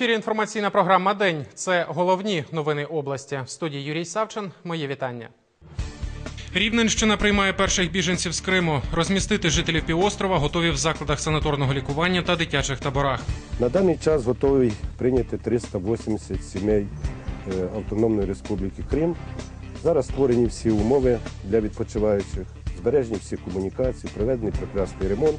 ефірі інформаційна програма День. Це головні новини області. В студії Юрій Савчин. Моє вітання. Рівненщина приймає перших біженців з Криму. Розмістити жителів півострова готові в закладах санаторного лікування та дитячих таборах. На даний час готовий прийняти 380 сімей е, Автономної Республіки Крим. Зараз створені всі умови для відпочиваючих, збережені всі комунікації, проведений прекрасний ремонт.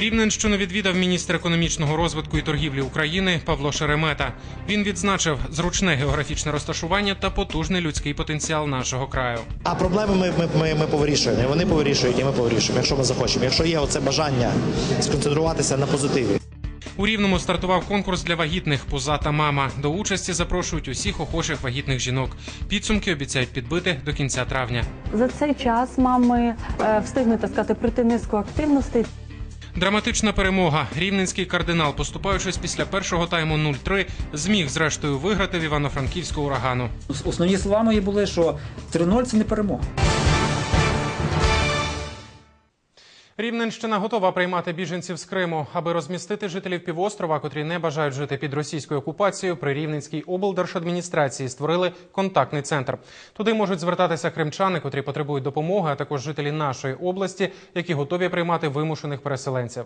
Рівненщину відвідав міністр економічного розвитку і торгівлі України Павло Шеремета. Він відзначив зручне географічне розташування та потужний людський потенціал нашого краю. А проблеми ми, ми, ми, ми повирішуємо. Вони повирішують, і ми повирішуємо, якщо ми захочемо. Якщо є оце бажання сконцентруватися на позитиві. У Рівному стартував конкурс для вагітних «Пузата мама. До участі запрошують усіх охочих вагітних жінок. Підсумки обіцяють підбити до кінця травня. За цей час мами е, встигнуть так сказати пройти низку активностей. Драматична перемога. Рівненський кардинал, поступаючись після першого тайму 0-3, зміг зрештою виграти в Івано-Франківську урагану. Основні слова мої були, що 3-0 це не перемога. Рівненщина готова приймати біженців з Криму, аби розмістити жителів півострова, котрі не бажають жити під російською окупацією. При Рівненській облдержадміністрації створили контактний центр. Туди можуть звертатися кримчани, котрі потребують допомоги, а також жителі нашої області, які готові приймати вимушених переселенців.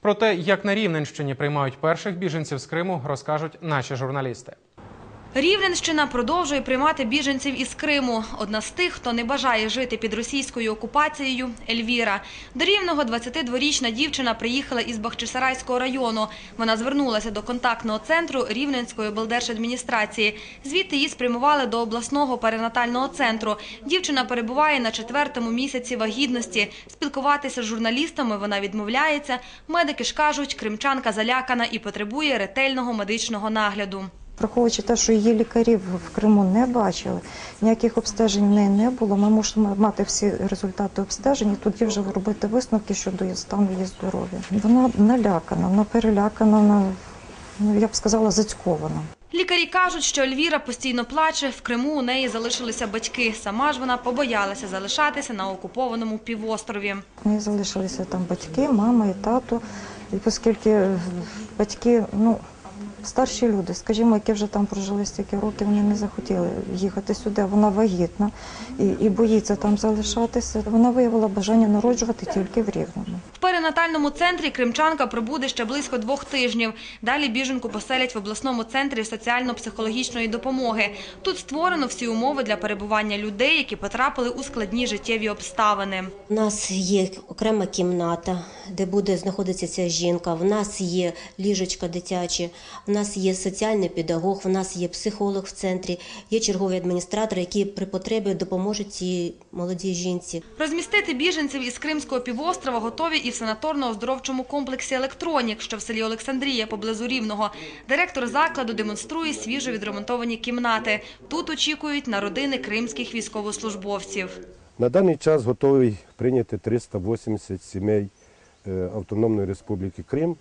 Про те, як на Рівненщині приймають перших біженців з Криму, розкажуть наші журналісти. Рівненщина продовжує приймати біженців із Криму. Одна з тих, хто не бажає жити під російською окупацією – Ельвіра. До Рівного 22-річна дівчина приїхала із Бахчисарайського району. Вона звернулася до контактного центру Рівненської облдержадміністрації. Звідти її спрямували до обласного перинатального центру. Дівчина перебуває на четвертому місяці вагітності. Спілкуватися з журналістами вона відмовляється. Медики ж кажуть, кримчанка залякана і потребує ретельного медичного нагляду. Враховуючи те, що її лікарів в Криму не бачили, ніяких обстежень в неї не було. Ми можемо мати всі результати обстежень і тоді вже робити висновки щодо стану її здоров'я. Вона налякана, вона перелякана, вона, ну я б сказала, зацькована. Лікарі кажуть, що Ельвіра постійно плаче. В Криму у неї залишилися батьки. Сама ж вона побоялася залишатися на окупованому півострові. У неї залишилися там батьки, мама і тато. І оскільки батьки, ну. Старші люди, скажімо, які вже там прожили стільки років, вони не захотіли їхати сюди. Вона вагітна і, і боїться там залишатися. Вона виявила бажання народжувати тільки в Рівному. В перинатальному центрі кримчанка пробуде ще близько двох тижнів. Далі біженку поселять в обласному центрі соціально-психологічної допомоги. Тут створено всі умови для перебування людей, які потрапили у складні життєві обставини. У нас є окрема кімната, де буде знаходитися ця жінка. В нас є ліжечка дитячі, в нас є соціальний педагог, в нас є психолог в центрі, є черговий адміністратор, які при потребі допоможуть цій молодій жінці. Розмістити біженців із Кримського півострова готові і в санаторно-оздоровчому комплексі «Електронік», що в селі Олександрія поблизу Рівного. Директор закладу демонструє свіжо відремонтовані кімнати. Тут очікують на родини кримських військовослужбовців. На даний час готовий прийняти 380 сімей е, Автономної Республіки Крим.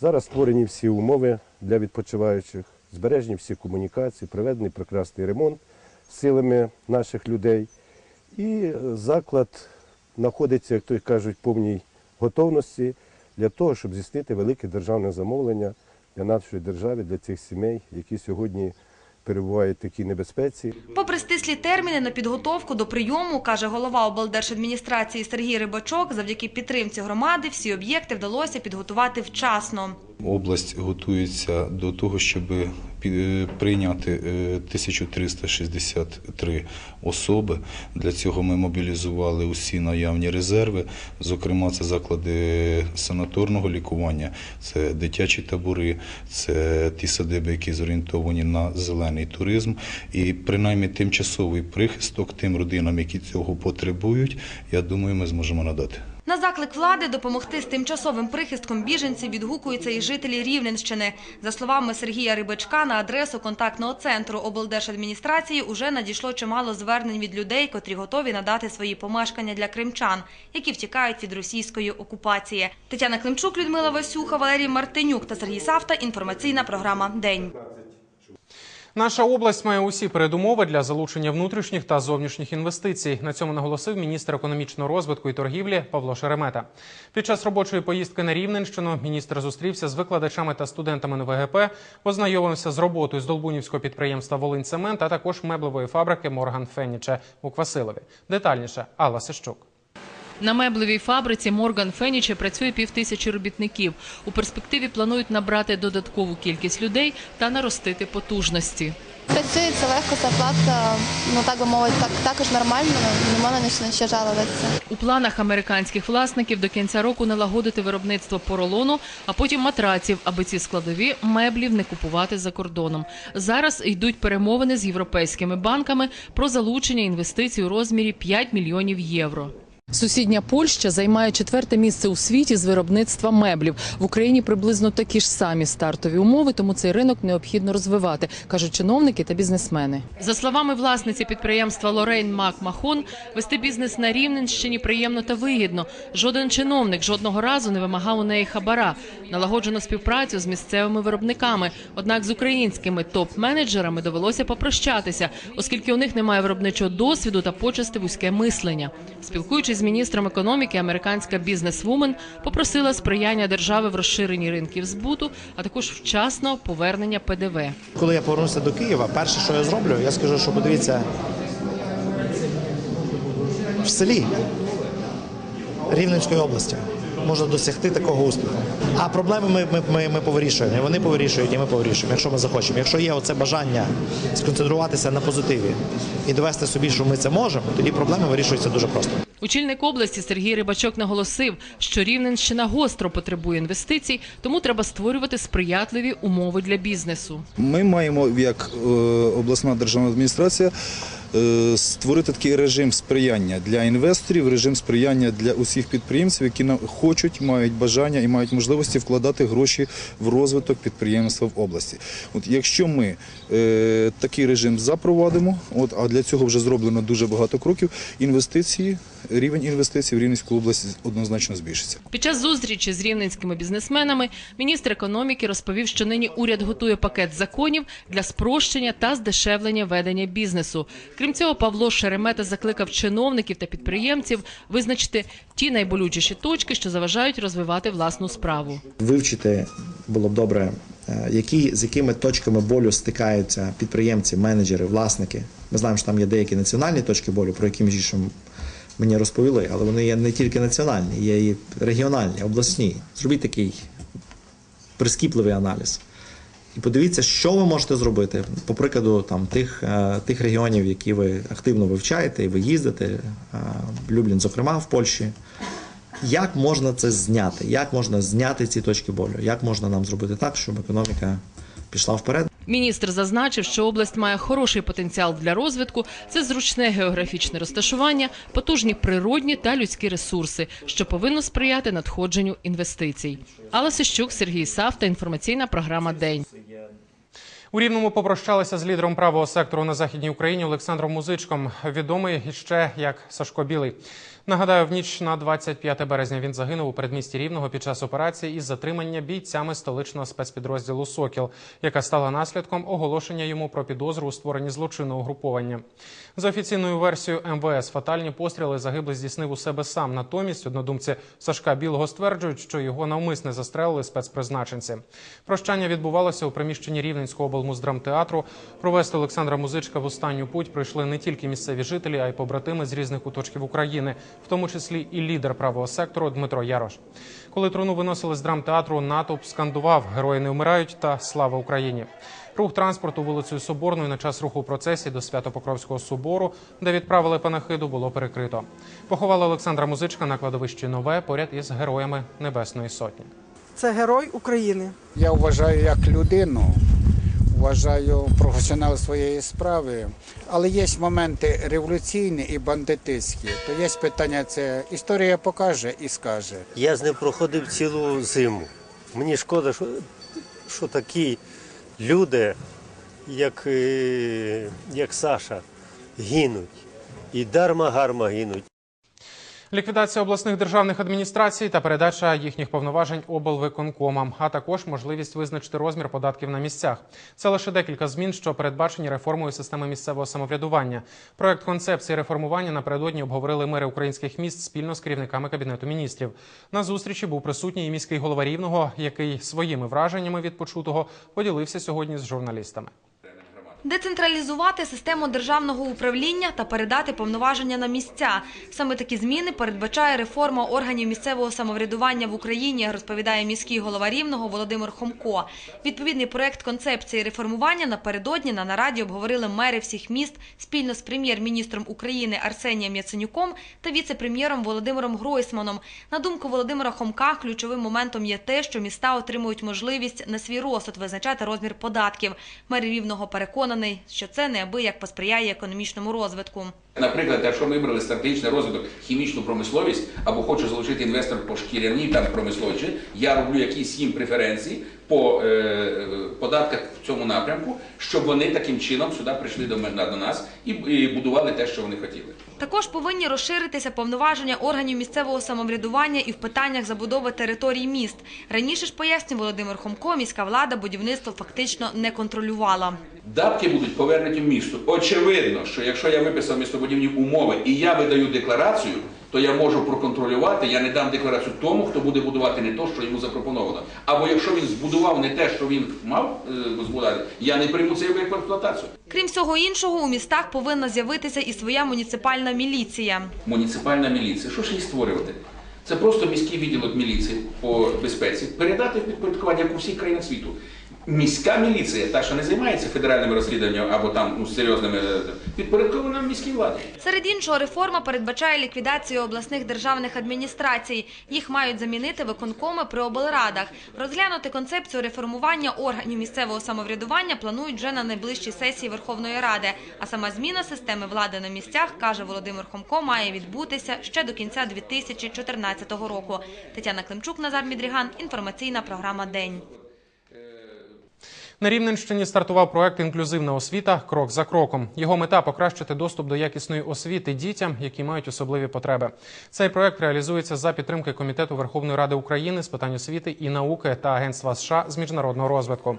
Зараз створені всі умови для відпочиваючих, збережені всі комунікації, проведений прекрасний ремонт силами наших людей. І е, заклад знаходиться, як то кажуть, в повній готовності для того, щоб здійснити велике державне замовлення для нашої держави, для цих сімей, які сьогодні перебувають в такій небезпеці. Попри стислі терміни на підготовку до прийому, каже голова облдержадміністрації Сергій Рибачок, завдяки підтримці громади всі об'єкти вдалося підготувати вчасно. Область готується до того, щоб прийняти е, 1363 особи. Для цього ми мобілізували усі наявні резерви. Зокрема, це заклади санаторного лікування, це дитячі табори, це ті садиби, які зорієнтовані на зелений туризм. І принаймні тимчасовий прихисток тим родинам, які цього потребують, я думаю, ми зможемо надати. На заклик влади допомогти з тимчасовим прихистком біженців відгукуються і жителі Рівненщини. За словами Сергія Рибачка, на адресу контактного центру облдержадміністрації уже надійшло чимало звернень від людей, котрі готові надати свої помешкання для кримчан, які втікають від російської окупації. Тетяна Климчук, Людмила Васюха, Валерій Мартинюк та Сергій Савта. Інформаційна програма День. Наша область має усі передумови для залучення внутрішніх та зовнішніх інвестицій. На цьому наголосив міністр економічного розвитку і торгівлі Павло Шеремета. Під час робочої поїздки на Рівненщину міністр зустрівся з викладачами та студентами НВГП, ознайомився з роботою з Долбунівського підприємства Волиньцемент, а також меблевої фабрики Морган Феніче у Квасилові. Детальніше Алла Сищук. На меблевій фабриці Морган Феніче працює півтисячі робітників. У перспективі планують набрати додаткову кількість людей та наростити потужності. Працюється легко, зарплата, ну так би мовити, так, також нормально, не можна ні на що жалуватися. У планах американських власників до кінця року налагодити виробництво поролону, а потім матраців, аби ці складові меблів не купувати за кордоном. Зараз йдуть перемовини з європейськими банками про залучення інвестицій у розмірі 5 мільйонів євро. Сусідня Польща займає четверте місце у світі з виробництва меблів. В Україні приблизно такі ж самі стартові умови, тому цей ринок необхідно розвивати, кажуть чиновники та бізнесмени. За словами власниці підприємства Лорейн Мак Махон, вести бізнес на Рівненщині приємно та вигідно. Жоден чиновник жодного разу не вимагав у неї хабара. Налагоджено співпрацю з місцевими виробниками. Однак з українськими топ-менеджерами довелося попрощатися, оскільки у них немає виробничого досвіду та почасти вузьке мислення. Спілкуючись з міністром економіки, американська бізнесвумен попросила сприяння держави в розширенні ринків збуту, а також вчасного повернення ПДВ. Коли я повернуся до Києва, перше, що я зроблю, я скажу, що подивіться в селі Рівненської області можна досягти такого успіху. А проблеми ми, ми, ми, ми повирішуємо. І вони повирішують, і ми повирішуємо, якщо ми захочемо. Якщо є оце бажання сконцентруватися на позитиві і довести собі, що ми це можемо, тоді проблеми вирішуються дуже просто. Очільник області Сергій Рибачок наголосив, що Рівненщина гостро потребує інвестицій, тому треба створювати сприятливі умови для бізнесу. Ми маємо як е, обласна державна адміністрація створити такий режим сприяння для інвесторів, режим сприяння для усіх підприємців, які хочуть, мають бажання і мають можливості вкладати гроші в розвиток підприємства в області. От якщо ми е, такий режим запровадимо, от а для цього вже зроблено дуже багато кроків, інвестиції, рівень інвестицій в Рівненську область однозначно збільшиться. Під час зустрічі з рівненськими бізнесменами міністр економіки розповів, що нині уряд готує пакет законів для спрощення та здешевлення ведення бізнесу. Крім цього, Павло Шеремета закликав чиновників та підприємців визначити ті найболючіші точки, що заважають розвивати власну справу. Вивчити було б добре, е, які, з якими точками болю стикаються підприємці, менеджери, власники. Ми знаємо, що там є деякі національні точки болю, про які між іншим мені розповіли, але вони є не тільки національні, є і регіональні, обласні. Зробіть такий прискіпливий аналіз. І подивіться, що ви можете зробити, по прикладу там, тих, е, тих регіонів, які ви активно вивчаєте, і ви їздите, е, Люблін, зокрема, в Польщі. Як можна це зняти? Як можна зняти ці точки болю? Як можна нам зробити так, щоб економіка пішла вперед? Міністр зазначив, що область має хороший потенціал для розвитку. Це зручне географічне розташування, потужні природні та людські ресурси, що повинно сприяти надходженню інвестицій. Алла Сищук, Сергій Савта. Інформаційна програма День. У Рівному попрощалися з лідером правого сектору на західній Україні Олександром Музичком, відомий іще як Сашко Білий. Нагадаю, в ніч на 25 березня він загинув у передмісті Рівного під час операції із затримання бійцями столичного спецпідрозділу Сокіл, яка стала наслідком оголошення йому про підозру у створенні злочинного угруповання. За офіційною версією МВС, фатальні постріли загиблий здійснив у себе сам. Натомість однодумці Сашка Білого стверджують, що його навмисне застрелили спецпризначенці. Прощання відбувалося у приміщенні Рівненського облмуздрамтеатру. Провести Олександра Музичка в останню путь прийшли не тільки місцеві жителі, а й побратими з різних куточків України, в тому числі і лідер правого сектору Дмитро Ярош. Коли труну виносили з драмтеатру, натовп скандував Герої не вмирають та слава Україні. Рух транспорту вулицею Соборною на час руху процесії до Свято-Покровського собору, де відправили панахиду, було перекрито. Поховали Олександра Музичка на кладовищі Нове поряд із героями Небесної Сотні. Це герой України. Я вважаю як людину, вважаю професіонал своєї справи, але є моменти революційні і бандитистські. То є питання, це історія покаже і скаже. Я з ним проходив цілу зиму. Мені шкода, що, що такі люди, як, е, як Саша, гинуть. І дарма гарма гинуть. Ліквідація обласних державних адміністрацій та передача їхніх повноважень облвиконкомам, а також можливість визначити розмір податків на місцях. Це лише декілька змін, що передбачені реформою системи місцевого самоврядування. Проект концепції реформування напередодні обговорили мери українських міст спільно з керівниками кабінету міністрів. На зустрічі був присутній і міський голова рівного, який своїми враженнями від почутого поділився сьогодні з журналістами. Децентралізувати систему державного управління та передати повноваження на місця. Саме такі зміни передбачає реформа органів місцевого самоврядування в Україні, розповідає міський голова Рівного Володимир Хомко. Відповідний проект концепції реформування напередодні на нараді обговорили мери всіх міст спільно з прем'єр-міністром України Арсенієм Яценюком та віце-прем'єром Володимиром Гройсманом. На думку Володимира Хомка, ключовим моментом є те, що міста отримують можливість на свій розсуд визначати розмір податків. Мер Рівного переконаний, що це неабияк посприяє економічному розвитку. Наприклад, якщо ми вибрали стратегічний розвиток, хімічну промисловість або хочу залучити інвестор по шкіряній там промисловичі, я роблю якісь їм преференції по е, податках в цьому напрямку, щоб вони таким чином сюди прийшли до, до нас і, і будували те, що вони хотіли. Також повинні розширитися повноваження органів місцевого самоврядування і в питаннях забудови територій міст. Раніше ж пояснює Володимир Хомко, міська влада будівництво фактично не контролювала. Датки будуть повернуті в місто. Очевидно, що якщо я виписав містобудівні умови і я видаю декларацію, то я можу проконтролювати, я не дам декларацію тому, хто буде будувати не то, що йому запропоновано. Або якщо він збудував не те, що він мав е, збудувати, я не прийму об'єкт в експлуатацію. Крім всього іншого, у містах повинна з'явитися і своя муніципальна міліція. Муніципальна міліція. Що ж її створювати? Це просто міський відділок міліції по безпеці, передати в підпорядкування як у всіх країнах світу. Міська міліція, та що не займається федеральними розслідуваннями або там ну, серйозними підпорядкована міській владі. Серед іншого, реформа передбачає ліквідацію обласних державних адміністрацій. Їх мають замінити виконкоми при облрадах. Розглянути концепцію реформування органів місцевого самоврядування планують вже на найближчій сесії Верховної Ради. А сама зміна системи влади на місцях, каже Володимир Хомко, має відбутися ще до кінця 2014 року. Тетяна Климчук, Назар Мідріган. Інформаційна програма День. На Рівненщині стартував проект Інклюзивна освіта крок за кроком. Його мета покращити доступ до якісної освіти дітям, які мають особливі потреби. Цей проект реалізується за підтримки Комітету Верховної Ради України з питань освіти і науки та Агентства США з міжнародного розвитку.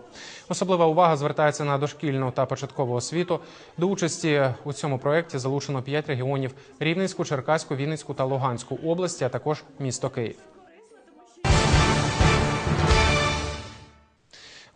Особлива увага звертається на дошкільну та початкову освіту. До участі у цьому проекті залучено п'ять регіонів: Рівненську, Черкаську, Вінницьку та Луганську області, а також місто Київ.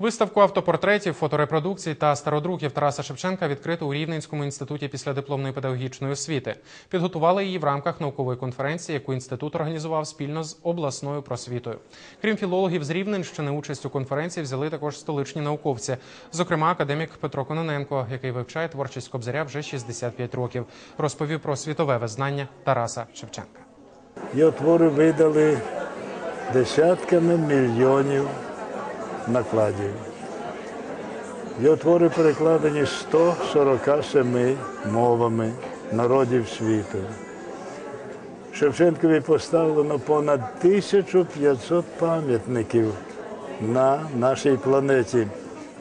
Виставку автопортретів, фоторепродукцій та стародруків Тараса Шевченка відкрито у Рівненському інституті післядипломної педагогічної освіти. Підготували її в рамках наукової конференції, яку інститут організував спільно з обласною просвітою. Крім філологів з Рівненщини, участь у конференції взяли також столичні науковці, зокрема академік Петро Кононенко, який вивчає творчість Кобзаря вже 65 років. Розповів про світове визнання Тараса Шевченка. Його твори видали десятками мільйонів накладів. Його твори перекладені 147 мовами народів світу. Шевченкові поставлено понад 1500 пам'ятників на нашій планеті.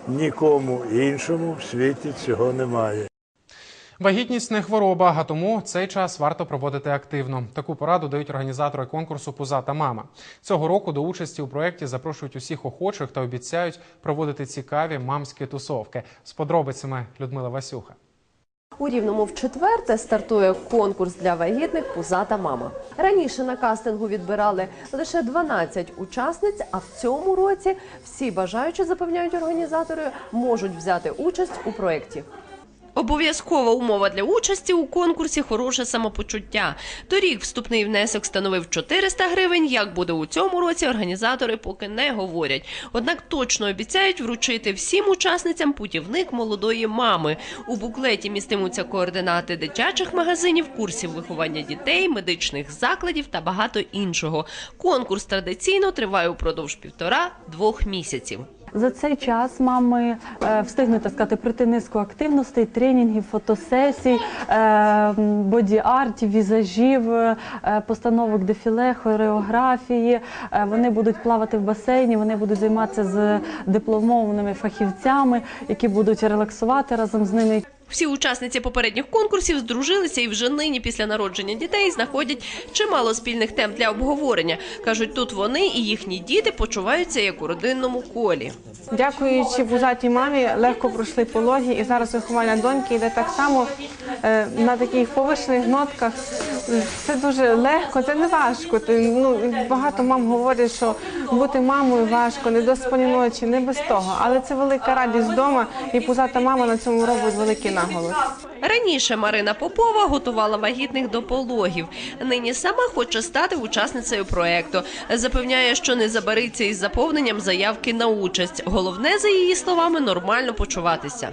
Нікому іншому в світі цього немає. Вагітність не хвороба, а тому цей час варто проводити активно. Таку пораду дають організатори конкурсу Пузата мама. Цього року до участі у проєкті запрошують усіх охочих та обіцяють проводити цікаві мамські тусовки. З подробицями Людмила Васюха. У Рівному в четверте стартує конкурс для вагітних «Пузата мама». Раніше на кастингу відбирали лише 12 учасниць, а в цьому році всі бажаючі, запевняють організатори, можуть взяти участь у проєкті. Обов'язкова умова для участі у конкурсі хороше самопочуття. Торік вступний внесок становив 400 гривень. Як буде у цьому році, організатори поки не говорять. Однак точно обіцяють вручити всім учасницям путівник молодої мами. У буклеті містимуться координати дитячих магазинів, курсів виховання дітей, медичних закладів та багато іншого. Конкурс традиційно триває упродовж півтора-двох місяців. За цей час мами е, встигнуть так сказати прийти низку активностей, тренінгів, фотосесій, е, боді-артів, візажів, е, постановок дефіле, хореографії. Вони будуть плавати в басейні, вони будуть займатися з дипломованими фахівцями, які будуть релаксувати разом з ними. Всі учасниці попередніх конкурсів здружилися і вже нині після народження дітей знаходять чимало спільних тем для обговорення. кажуть, тут вони і їхні діти почуваються як у родинному колі. Дякуючи вузатій мамі, легко пройшли пологі, і зараз виховання доньки йде так само е, на таких повишених нотках. Це дуже легко, це не важко. Ну, багато мам говорять, що бути мамою важко, не до спані ночі, не без того. Але це велика радість вдома, і пузата мама на цьому робить великий I will. Раніше Марина Попова готувала вагітних до пологів. Нині сама хоче стати учасницею проекту. Запевняє, що не забариться із заповненням заявки на участь. Головне, за її словами, нормально почуватися.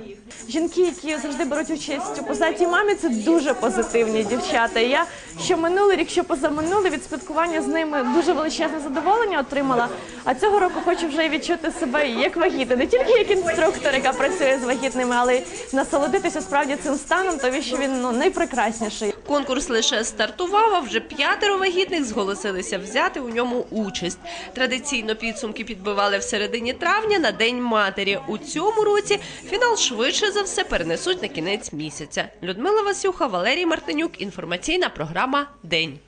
Жінки, які завжди беруть участь у позатій мамі, це дуже позитивні дівчата. Я що минулий рік, що позаминулий від спілкування з ними дуже величезне задоволення отримала. А цього року хочу вже відчути себе як вагітна, не тільки як інструктор, яка працює з вагітними, але й насолодитися справді цим станом, тому що він ну найпрекрасніший. Конкурс лише стартував, а вже п'ятеро вагітних зголосилися взяти у ньому участь. Традиційно підсумки підбивали в середині травня на День матері. У цьому році фінал швидше за все перенесуть на кінець місяця. Людмила Васюха, Валерій Мартинюк. Інформаційна програма День.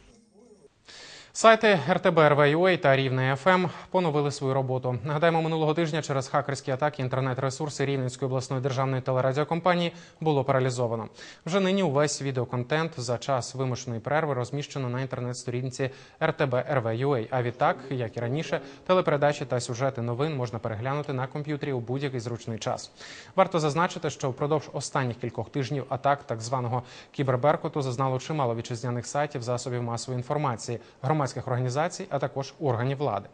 Сайти РТБ РВ.UA та Рівне ФМ поновили свою роботу. Нагадаємо, минулого тижня через хакерські атаки інтернет-ресурси Рівненської обласної державної телерадіокомпанії було паралізовано. Вже нині увесь відеоконтент за час вимушеної перерви розміщено на інтернет-сторінці РТБ РВ.UA. А відтак, як і раніше, телепередачі та сюжети новин можна переглянути на комп'ютері у будь-який зручний час. Варто зазначити, що впродовж останніх кількох тижнів атак так званого кіберберкуту зазнало чимало вітчизняних сайтів, засобів масової інформації, громадських організацій, а також органів влади.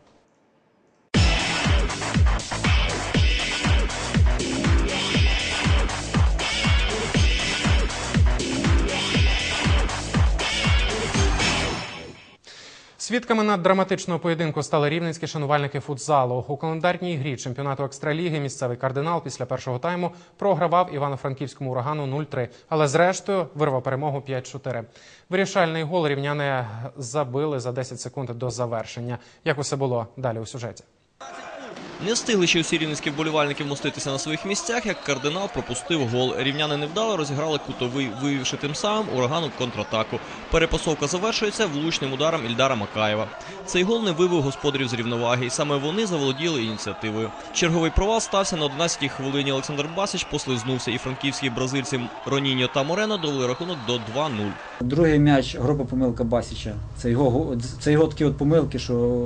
Свідками над драматичного поєдинку стали рівненські шанувальники футзалу. У календарній грі чемпіонату екстраліги місцевий кардинал після першого тайму програвав івано-франківському урагану 0-3, але зрештою вирвав перемогу 5-4. Вирішальний гол рівняни забили за 10 секунд до завершення. Як усе було далі у сюжеті? Не встигли ще усі рівненські вболівальники вмоститися на своїх місцях, як кардинал пропустив гол. Рівняни невдало розіграли кутовий, вивівши тим самим урагану контратаку. Перепасовка завершується влучним ударом Ільдара Макаєва. Цей гол не вивів господарів з рівноваги, і саме вони заволоділи ініціативою. Черговий провал стався на 11-й хвилині. Олександр Басич послизнувся, і франківські бразильці Роніньо та Морено довели рахунок до 2-0. Другий м'яч, груба помилка Басіча. Це його, го- це його такі от помилки, що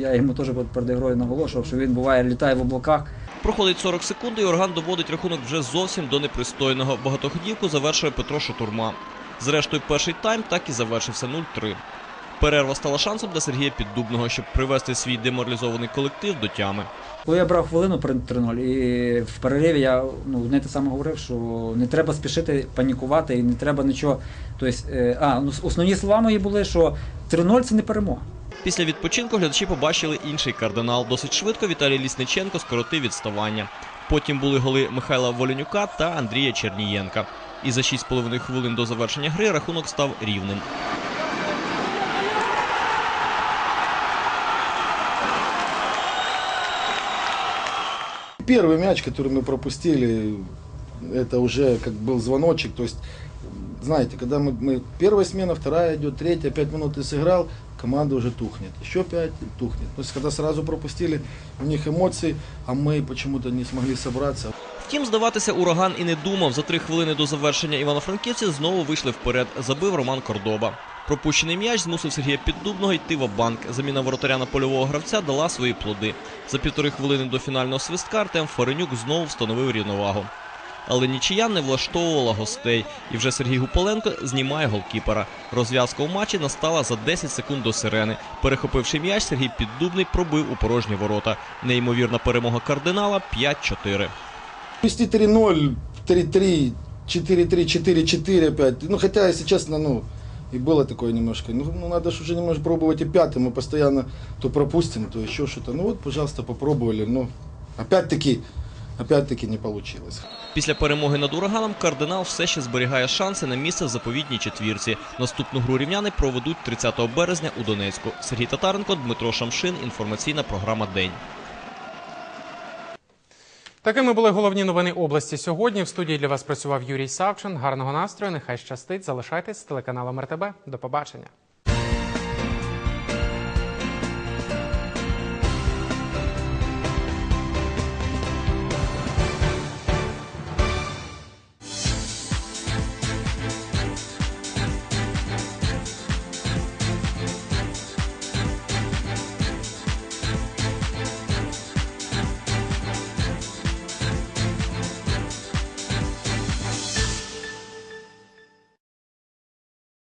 я, йому теж перед грою наголошував, що він буває літає в облаках. Проходить 40 секунд, і орган доводить рахунок вже зовсім до непристойного. Багатоходівку завершує Петро Шатурма. Зрештою, перший тайм так і завершився 0-3. Перерва стала шансом для Сергія Піддубного, щоб привести свій деморалізований колектив до тями. Коли я брав хвилину при 3-0, і в перериві я ну, не те саме говорив, що не треба спішити панікувати і не треба нічого. Тобто, е, а, ну, основні слова мої були, що 3-0 це не перемога. Після відпочинку глядачі побачили інший кардинал. Досить швидко Віталій Лісниченко скоротив відставання. Потім були голи Михайла Воленюка та Андрія Чернієнка. І за 6,5 хвилин до завершення гри рахунок став рівним. Первый мяч, который мы пропустили, это уже как был звоночек. То есть, знаете, когда мы, мы первая смена, вторая идет, третья, пять минут ты сыграл, команда уже тухнет. Еще пять тухнет. То есть, когда сразу пропустили, у них эмоции, а мы почему-то не смогли собраться. Втім, здаватися ураган і не думав. За три хвилини до завершення івано-франківці знову вийшли вперед. Забив Роман Кордоба. Пропущений м'яч змусив Сергія Піддубного йти в банк. Заміна воротаря на польового гравця дала свої плоди. За півтори хвилини до фінального свистка Артем Фаренюк знову встановив рівновагу Але нічия не влаштовувала гостей, і вже Сергій Гуполенко знімає голкіпера. Розв'язка у матчі настала за 10 секунд до сирени. Перехопивши м'яч, Сергій Піддубний пробив у порожні ворота. Неймовірна перемога кардинала 5-4. Вести 3-0, 3-3, 4-3, 4-4 опять. Ну, хотя, если честно, ну, и было такое немножко. Ну, ну, надо же уже немножко пробовать и пятым. Мы постоянно то пропустим, то еще что-то. Ну вот, пожалуйста, попробовали. Но опять-таки, опять-таки не получилось. Після перемоги над ураганом кардинал все ще зберігає шанси на місце в заповітній четвірці. Наступну гру рівняни проведуть 30 березня у Донецьку. Сергій Татаренко, Дмитро Шамшин. Інформаційна програма День. Такими були головні новини області сьогодні. В студії для вас працював Юрій Савчин. Гарного настрою. Нехай щастить. Залишайтесь з телеканалом РТБ. До побачення.